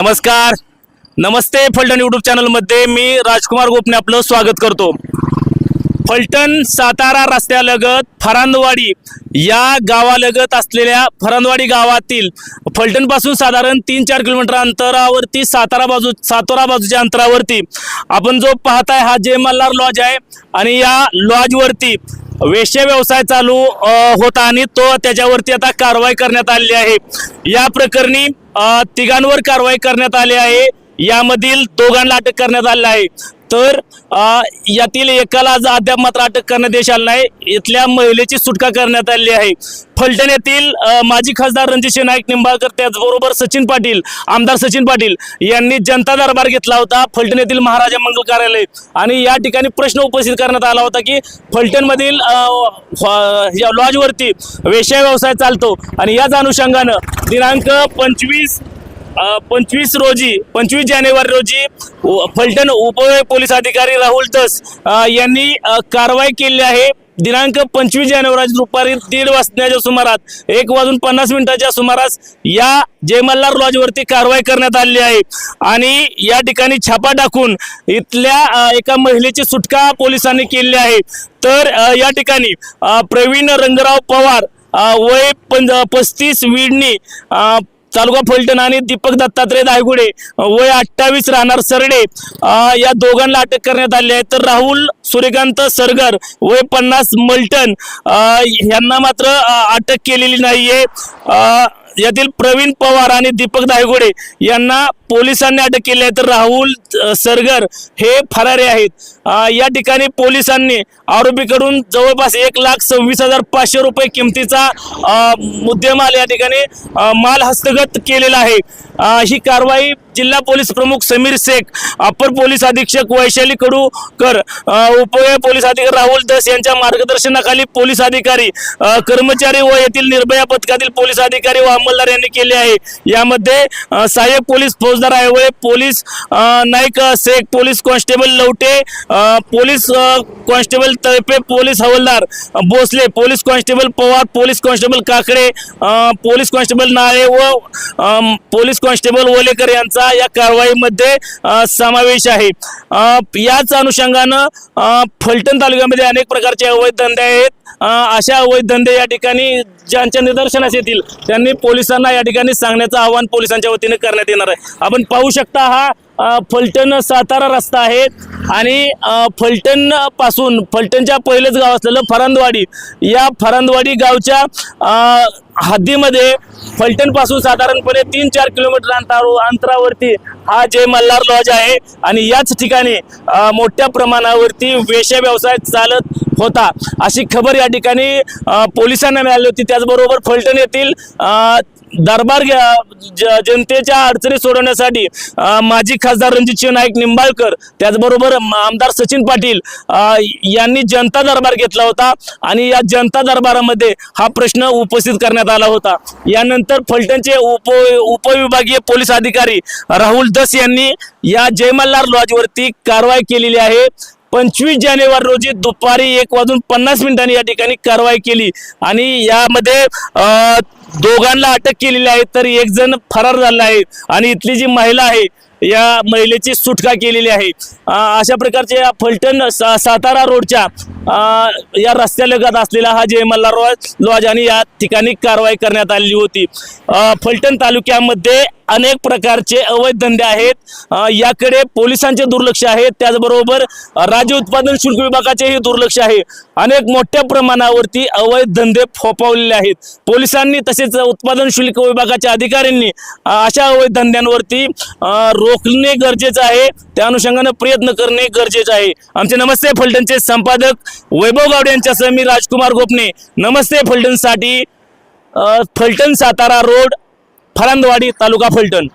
नमस्कार. नमस्ते फलटण यूट्यूब चॅनलमध्ये मी राजकुमार गोपने आपलं स्वागत करतो. फलटण सातारा रस्त्यालगत फरांदवाडी या गावालगत असलेल्या फरांदवाडी गावातील फलटणपासून साधारण तीन चार किलोमीटर अंतरावरती सातारा बाजू सातारा बाजूच्या अंतरावरती आपण जो पाहताय हा जे मल्हार लॉज आहे आणि या लॉजवरती वेश्य व्यवसाय चालू होता आणि तो त्याच्यावरती आता कारवाई करण्यात आलेली आहे. या प्रकरणी तिघांवर कारवाई करण्यात आली आहे. यामधील दोघांना अटक करण्यात आली आहे. तर यातील एकाला आज अद्याप मात्र अटक करण्यात यश आलं नाही. इथल्या महिलेची सुटका करण्यात आली आहे. फलटण येथील माजी खासदार रणजितसिंह नाईक निंबाळकर त्याचबरोबर सचिन पाटील आमदार सचिन पाटील यांनी जनता दरबार घेतला होता. फलटण येथील महाराजा मंगल कार्यालय. आणि या ठिकाणी प्रश्न उपस्थित करण्यात आला होता की फलटणमधील या लॉजवरती वेश्या व्यवसाय चालतो. आणि याच अनुषंगानं दिनांक पंचवीस पंचवीस रोजी पंचवीस जानेवारी रोजी फलटण उप पोलीस अधिकारी राहुल तस यांनी कारवाई केली आहे. दिनांक पंचवीस जानेवारी दुपारी दीड वाजण्याच्या सुमारास एक वाजून पन्नास मिनिटाच्या सुमारास या जयमल्लार लॉजवरती कारवाई करण्यात आली आहे. आणि या ठिकाणी छापा टाकून इथल्या एका महिलेची सुटका पोलिसांनी केली आहे. तर या ठिकाणी प्रवीण रंगराव पवार वय पंज पस्तीस विडणी तालुका फलटण आणि दीपक दत्तात्रय दायगुडे वय अठ्ठावीस राहणार सरडे. या दोघांना अटक करण्यात आली आहे. तर राहुल सूर्यकांत सरगर वय पन्नास मल्टन यांना मात्र अटक केलेली नाहीये. यातील प्रवीण पवार आणि दीपक दायगुडे यांना पोलिसांनी अटक केली आहे. तर राहुल सरगर हे फरारे आहेत. या ठिकाणी पोलिसांनी आरोपीकडून जवळपास एक लाख सव्वीस हजार पाचशे रुपये किमतीचा मुद्देमाल या ठिकाणी माल हस्तगत केलेला आहे. ही कारवाई जिल्हा पोलीस प्रमुख समीर शेख अपर पोलीस अधीक्षक वैशाली कडूकर अ, उप पोलीस अधिकारी राहुल दस यांच्या मार्गदर्शनाखाली पोलीस अधिकारी कर्मचारी व येथील निर्भया पथकातील पोलीस अधिकारी व अंमलदार यांनी केले आहे. यामध्ये सहाय्यक पोलीस फौजदार Aywale police Naik Shaikh police constable Lavate police constable Talpe police havaldar Bhosale police constable Pawar police constable Kakade police constable Nale व पोलीस कॉन्स्टेबल ओलेकर यांचा या कारवाईमध्ये समावेश आहे. याच अनुषंगानं फलटण तालुक्यामध्ये अनेक प्रकारचे अवैध धंदे आहेत. अशा अवैध धंदे या ठिकाणी ज्यांच्या निदर्शनास येतील त्यांनी पोलिसांना या ठिकाणी सांगण्याचं आवाहन पोलिसांच्या वतीने करण्यात येणार आहे. आपण पाहू शकता हा फलटण सातारा रस्ता आहे आणि फलटणपासून फलटणच्या पहिलेच गाव असलेलं फरांदवाडी या फरांदवाडी गावच्या हद्दीमध्ये फलटणपासून साधारणपणे तीन चार किलोमीटर अंतर अंतरावरती हा जय मल्हार लॉज आहे आणि याच ठिकाणी मोठ्या प्रमाणावरती वेश्या व्यवसाय चालत होता. अशी खबर या ठिकाणी पोलिसांना मिळाली होती. त्याचबरोबर फलटण येथील दरबार जनतेच्या अडचणी सोडवण्यासाठी माजी खासदार रणजितसिंह नाईक निंबाळकर त्याचबरोबर आमदार सचिन पाटील यांनी जनता दरबार घेतला होता आणि या जनता दरबारामध्ये हा प्रश्न उपस्थित करण्यात आला होता. यानंतर फलटणचे उप उपविभागीय पोलीस अधिकारी राहुल दस यांनी या जयमल्लार लॉजवरती कारवाई केलेली आहे. पंचवीस जानेवारी रोजी दुपारी एक वाजून पन्नास मिनिटांनी या ठिकाणी कारवाई केली. आणि यामध्ये दोघांना अटक केलेली आहे तर एक जण फरार झाला आहे. आणि इथली जी महिला आहे या महिलेची सुटका केलेली आहे. अशा प्रकारचे या फलटण सा- सातारा रोडच्या या रस्त्यालगत असलेला हा जय लॉज लॉज आणि या ठिकाणी कारवाई करण्यात आलेली होती. फलटण तालुक्यामध्ये अनेक प्रकारचे अवैध धंदे आहेत. याकडे पोलिसांचे दुर्लक्ष आहे. त्याचबरोबर राज्य उत्पादन शुल्क विभागाचेही दुर्लक्ष आहे. अनेक मोठ्या प्रमाणावरती अवैध धंदे फोपावलेले आहेत. पोलिसांनी तसेच उत्पादन शुल्क विभागाच्या अधिकाऱ्यांनी अशा अवैध धंद्यांवरती रोखणे गरजेचं आहे. त्या अनुषंगाने प्रयत्न करणे गरजेचे आहे. आमचे नमस्ते फलटणचे संपादक वैभव गावडे यांच्यासह मी राजकुमार गोपने. नमस्ते फलटणसाठी फलटण सातारा रोड फरांदवाडी तालुका फलटण.